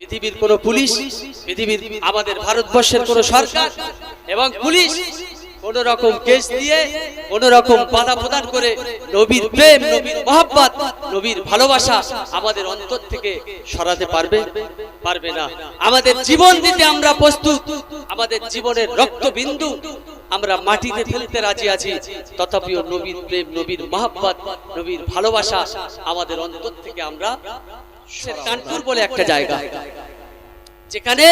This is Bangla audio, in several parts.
পৃথিবীর কোন পুলিশ, পৃথিবীর আমাদের ভারতবর্ষের কোন সরকার এবং পুলিশ কোন রকম কেস দিয়ে, কোন রকম বাধা প্রদান করে নবীর প্রেম, নবীর মহাব্বত, নবীর ভালোবাসা আমাদের অন্তর থেকে সরাতে পারবে? পারবে না। আমাদের জীবন দিতে আমরা প্রস্তুত। আমাদের জীবনের রক্তবিন্দু আমরা মাটিতে ফেলতে রাজি আছি। তথাপিও নবীর প্রেম, নবীর মহাব্বত, নবীর ভালোবাসা আমাদের অন্তর থেকে আমরা কানপুর বলে একটা জায়গা। যেখানে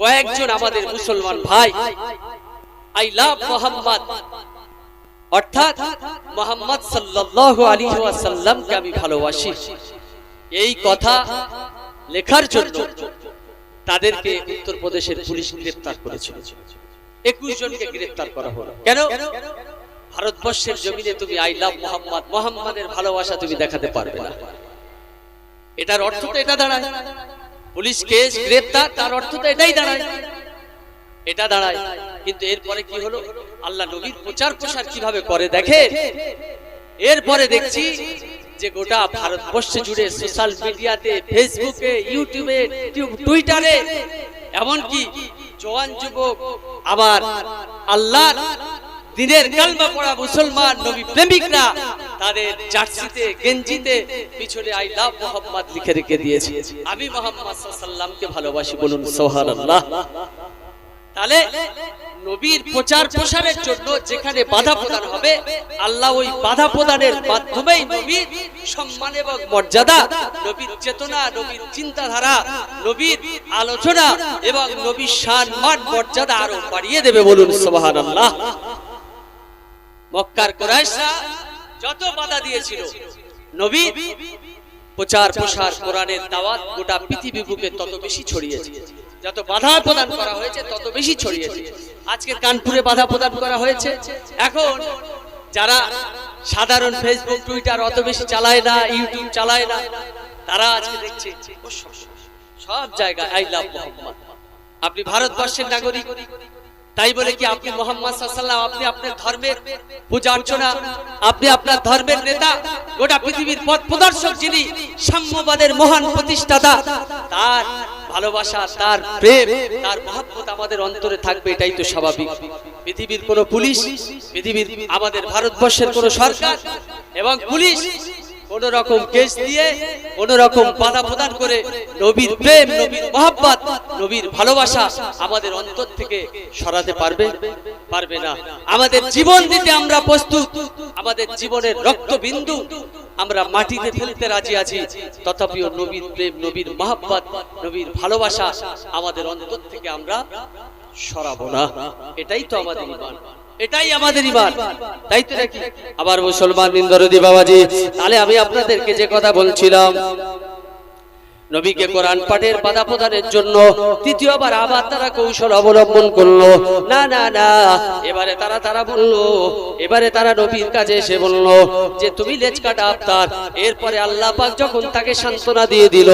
কয়েকজন আমাদের মুসলমান ভাই আই লাভ মোহাম্মদ অর্থাৎ মোহাম্মদ সাল্লাল্লাহু আলাইহি ওয়াসাল্লামকে আমি ভালোবাসি। এই কথা লেখার জন্য তাদেরকে উত্তরপ্রদেশের পুলিশ গ্রেফতার করেছিল। একুশ জনকে গ্রেফতার করা হলো। কেন? ভারতবর্ষের জমিনে তুমি আই লাভ মোহাম্মদ মোহাম্মদের ভালোবাসা তুমি দেখাতে পারবে না। এটার অর্থ তো এটা দাঁড়ায়। পুলিশ কেস, গ্রেপ্তার, তার অর্থ তো এটাই দাঁড়ায়। এটা দাঁড়ায়। কিন্তু এরপরে কি হলো? আল্লাহ নবীর প্রচার প্রসার কীভাবে করে দেখে? এরপরে দেখছি যে গোটা ভারতবর্ষে জুড়ে সোশ্যাল মিডিয়াতে, ফেসবুকে, ইউটিউবে, টিউ- টুইটারে, এমনকি জওয়ান যুবক, আবার আল্লাহ দিনের কালমা পড়া মুসলমান নবী প্রেমিকরা তাদের জার্সিতে, গেঞ্জিতে পিছনে আই লাভ মোহাম্মদ লিখে রেখে দিয়েছে। আমি মোহাম্মদ সাল্লামকে ভালোবাসি বলুন সোহান আল্লাহ তাহলে নবীর প্রচার প্রসারের জন্য যেখানে বাধা প্রদান হবে, আল্লাহ ওই বাধা প্রদানের মাধ্যমেই নবীর সম্মান এবং মর্যাদা, নবীর চেতনা, নবীর চিন্তাধারা, নবীর আলোচনা এবং নবীর শান মান মর্যাদা আরও বাড়িয়ে দেবে বলুন সোহান আল্লাহ মক্কার কোরাইশরা যত বাধা দিয়েছিল, নবী প্রচার প্রসার কোরআনের দাওয়াত গোটা পৃথিবী বুকে তত বেশি ছড়িয়েছে। যত বাধা প্রদান করা হয়েছে, তত বেশি ছড়িয়েছে। আজকে কানপুরে বাধা প্রদান করা হয়েছে। এখন যারা সাধারণ ফেসবুক, টুইটার অত বেশি চালায় না, ইউটিউব চালায় না, তারা আজকে দেখছে সব- জায়গায় আই লাভ মোহাম্মদ। আপনি ভারতবর্ষের নাগরিক তাই বলে কি আপনি মোহাম্মদ সাল্লাম আপনি আপনার ধর্মের পূজা অর্চনা আপনি আপনার ধর্মের নেতা গোটা পৃথিবীর পথ প্রদর্শক যিনি সাম্যবাদের মহান প্রতিষ্ঠাতা তার ভালোবাসা তার প্রেম তার মহাব্বত আমাদের অন্তরে থাকবে এটাই তো স্বাভাবিক। পৃথিবীর কোন পুলিশ পৃথিবীর আমাদের ভারতবর্ষের কোন সরকার এবং পুলিশ কোন রকম কেস দিয়ে কোন রকম বাধা প্রদান করে নবীর প্রেম, নবীর মহাব্বত, নবীর ভালোবাসা আমাদের অন্তর থেকে সরাতে পারবে? পারবে না। আমাদের জীবন দিতে আমরা প্রস্তুত। আমাদের জীবনের রক্তবিন্দু আমরা মাটিতে ফেলতে রাজি আছি। তথাপিও নবীর প্রেম, নবীর মহাব্বত, নবীর ভালোবাসা আমাদের অন্তর থেকে আমরা সরাবো না। এটাই তো আমাদের এটাই আমাদের ইমান তাই তো নাকি? আবার মুসলমান নিন্দরদি বাবাজি। তাহলে আমি আপনাদেরকে যে কথা বলছিলাম নবীকে কোরআন পাঠের বাধা প্রদানের জন্য তৃতীয়বার আবার তারা কৌশল অবলম্বন করল। না না না। এবারে তারা তারা বলল এবারে তারা নবীর কাছে এসে বলল যে তুমি লেজ কাটা আফতার এরপরে আল্লাহ পাক যখন তাকে সান্ত্বনা দিয়ে দিল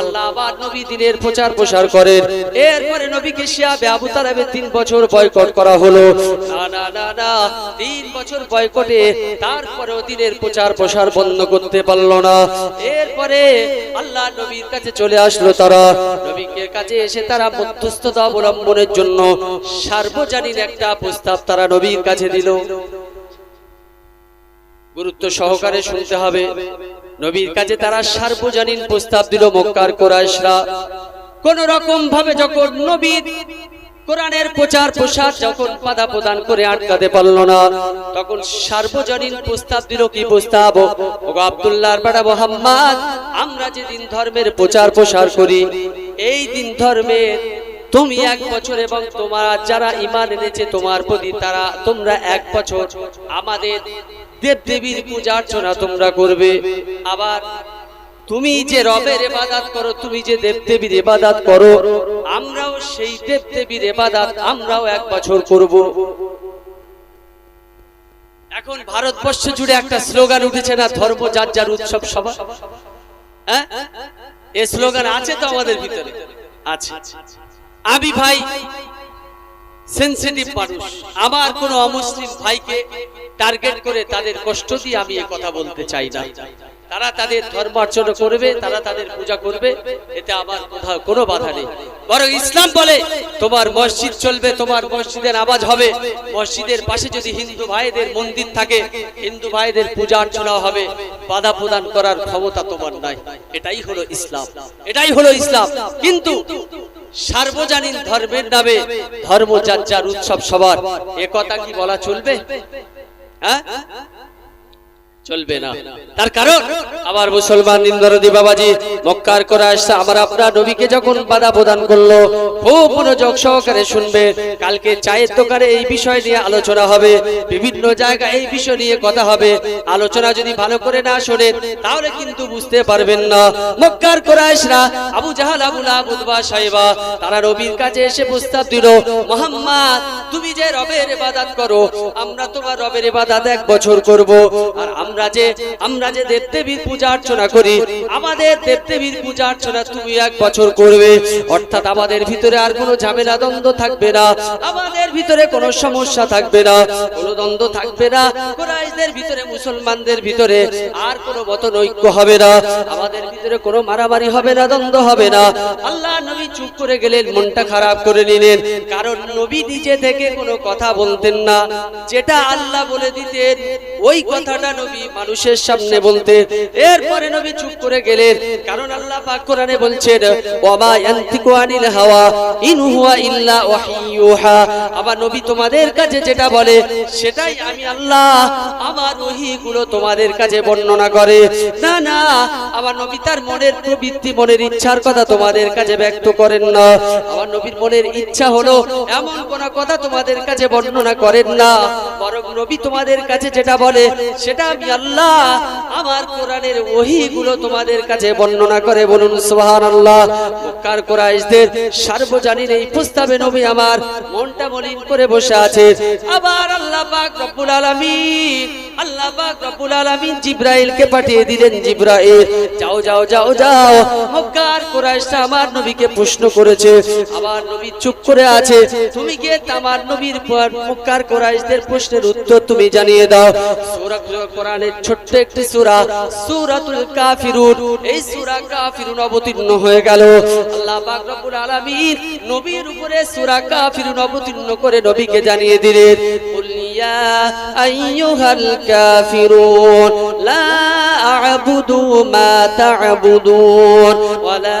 আল্লাহ আবার নবী দিনের প্রচার প্রসার করেন। এরপরে নবীকে শিয়াবে আবু তালেবে তিন বছর বয়কট করা হলো। না না না না। তিন বছর বয়কটে তারপরেও দিনের প্রচার প্রসার বন্ধ করতে পারল না। এরপরে আল্লাহ নবীর কাছে চলে আসলো তারা। নবীকে কাছে এসে তারা মধ্যস্থতা অবলম্বনের জন্য সার্বজনীন একটা প্রস্তাব তারা নবীর কাছে দিল। গুরুত্ব সহকারে শুনতে হবে। নবীর কাছে তারা সার্বজনীন প্রস্তাব দিল মক্কার কোরাইশরা। কোন রকম ভাবে যখন নবীর কোরআনের প্রচার প্রসার যখন বাধা প্রদান করে আটকাতে পারল না, তখন সার্বজনীন প্রস্তাব দিল কি প্রস্তাব? ও আব্দুল্লাহর বেটা মোহাম্মদ, আমরা যেদিন ধর্মের প্রচার প্রসার করি, এই দিন ধর্মের তুমি এক বছর এবং তোমার যারা ইমান এনেছে তোমার প্রতি তারা, তোমরা এক বছর আমাদের দেব দেবীর পূজা অর্চনা তোমরা করবে। আবার তুমি যে রবের এবাদাত করো তুমি যে দেব দেবীর এবাদাত করো আমরাও সেই দেব দেবীর এবাদাত আমরাও এক বছর করব। এখন ভারতবর্ষ জুড়ে একটা স্লোগান উঠেছে না ধর্ম যার যার উৎসব সভা? হ্যাঁ? এ স্লোগান আছে তো আমাদের ভিতরে? আছে। আমি ভাই সেনসিটিভ মানুষ। আমার কোন অমুসলিম ভাইকে টার্গেট করে তাদের কষ্ট দিয়ে আমি এ কথা বলতে চাই না। তারা তাদের ধর্মার্চনা করবে, তারা তাদের পূজা করবে, এতে আমার কোথাও কোনো বাধা নেই। বরং ইসলাম বলে, তোমার মসজিদ চলবে, তোমার মসজিদের আওয়াজ হবে। মসজিদের পাশে যদি হিন্দু ভাইদের মন্দির থাকে, হিন্দু ভাইদের পূজা অর্চনা হবে। বাধা প্রদান করার ক্ষমতা তোমার নাই। এটাই হলো ইসলাম। এটাই হলো ইসলাম। কিন্তু সার্বজনীন ধর্মের নামে ধর্ম উৎসব সবার। এ কথা কি বলা চলবে? হ্যাঁ? চলবে না। তার কারণ আমার মুসলমান নিন্দরদি বাবাজি মক্কার করে আসছে আমার আপনার নবীকে যখন বাধা প্রদান করল খুব মনোযোগ সহকারে শুনবে। কালকে চায়ের দোকানে এই বিষয় নিয়ে আলোচনা হবে বিভিন্ন জায়গায় এই বিষয় নিয়ে কথা হবে। আলোচনা যদি ভালো করে না শোনেন তাহলে কিন্তু বুঝতে পারবেন না। মক্কার কোরাইশরা আবু জাহাল আবু লাবুদবা সাহেবা তারা নবীর কাছে এসে প্রস্তাব দিল মোহাম্মদ তুমি যে রবের ইবাদত করো আমরা তোমার রবের ইবাদত এক বছর করব আর আমরা যে, আমরা যে দেবদেবীর পূজা অর্চনা করি, আমাদের দেবদেবীর পূজা অর্চনা তুমি এক বছর করবে। অর্থাৎ আমাদের ভিতরে আর কোনো ঝামেলা, দ্বন্দ্ব থাকবে না। আমাদের ভিতরে কোনো সমস্যা থাকবে না। কোনো দ্বন্দ্ব থাকবে না। কোরাইশদের ভিতরে, মুসলমানদের ভিতরে আর কোনো মতন ঐক্য হবে না। আমাদের ভিতরে কোনো মারামারি হবে না, দ্বন্দ্ব হবে না। আল্লাহ নবী চুপ করে গেলেন, মনটা খারাপ করে নিলেন। কারণ নবী নিজে থেকে কোনো কথা বলতেন না। যেটা আল্লাহ বলে দিতেন, ওই কথাটা নবী মানুষের সামনে বলতেন এরপরে নবী চুপ করে গেলেন। কারণ আল্লাহ পাক কোরআনে বলছেন, ওয়ামা ইয়ান্তিকু আনিল হাওয়া, ইন হুয়া ইল্লা ওয়াহিয়ুহা আবার নবী তোমাদের কাছে যেটা বলে, সেটাই আমি আল্লাহ আমার ওহিগুলো তোমাদের কাছে বর্ণনা করে। না না আমার নবী তার মনের প্রবৃত্তি, মনের ইচ্ছার কথা তোমাদের কাছে ব্যক্ত করেন না। আমার নবীর মনের ইচ্ছা হলো এমন কোন কথা তোমাদের কাছে বর্ণনা করেন না। বরং নবী তোমাদের কাছে যেটা বলে, সেটা আমি আল্লাহ, আমার কোরআনের ওহিগুলো তোমাদের কাছে বর্ণনা করে বলুন মক্কার কোরাইশদের সার্বজনীন এই প্রস্তাবে নবী আমার মনটা মলিন করে বসে আছে। আবার আল্লাহ পাক রব্বুল আলামিন, আল্লাহ পাক রব্বুল আলামিন পাঠিয়ে দিলেন, জিব্রাইল, যাও যাও যাও যাও। মক্কার কুরাইশরা আমার নবীকে প্রশ্ন করেছে, আমার নবী চুপ করে আছে, তুমি গিয়ে আমার নবীর পর মক্কার কুরাইশদের প্রশ্নের উত্তর তুমি জানিয়ে দাও। সূরা কোরআনের ছোট্ট একটি সূরা, সূরাতুল কাফিরুন। এই সূরা কাফিরুন অবতীর্ণ হয়ে গেল। আল্লাহ পাক রব্বুল আলামিন নবীর উপরে সূরা কাফিরুন অবতীর্ণ করে নবীকে জানিয়ে দিলেন, কুল ইয়া আইয়ুহাল কাফিরুন, লা আ'বুদু মা তা'বুদুন ওয়ালা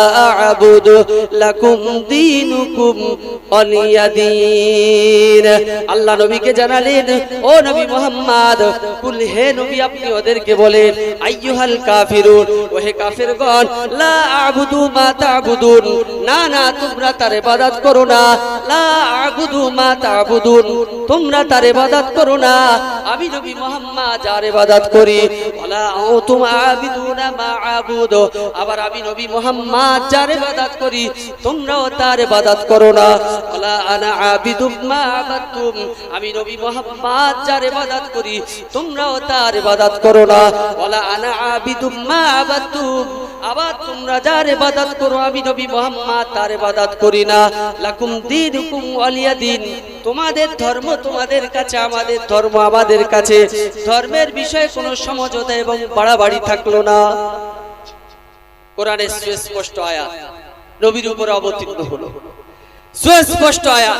আবুদু লাকুম দীনুকুম অলিয়াদিন আল্লাহ নবীকে জানালেন, ও নবী মোহাম্মদ, কুল হে নবী, আপনি ওদেরকে বলেন, আইয়ুহাল কাফিরুন? ওহে কাফিরগণ, লা আবুদু মা তাবুদুন। না না, তোমরা তার ইবাদত করো না। লা আবুদু মা তাবুদুন। তোমরা তার ইবাদত করো না। আমি নবী মোহাম্মদ, যার ইবাদত করি। আবার আমি নবী মোহাম্মদ যার ইবাদত করি, তোমরাও তার ইবাদত করো না। ওয়ালা আনা আবিদুম মা আবাদতুম। আমি নবী মোহাম্মদ যার ইবাদত করি, তোমরাও তার ইবাদত করো না। ওয়ালা আনা আবিদুম মা আবাদতুম। আবার তোমরা যার ইবাদত করো, আমি নবী মোহাম্মদ তার ইবাদত করি না। লাকুম দীনুকুম ওয়ালিয়া দিন। তোমাদের ধর্ম তোমাদের কাছে, আমাদের ধর্ম আমাদের কাছে। ধর্মের বিষয়ে কোনো সমঝোতা এবং বাড়াবাড়ি থাকল না। কোরআনের সুস্পষ্ট আয়া নবীর উপর অবতীর্ণ হলো। সুস্পষ্ট আয়া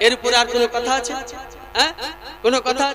এর উপরে আর কোনো কথা আছে? হ্যাঁ? কোনো কথা?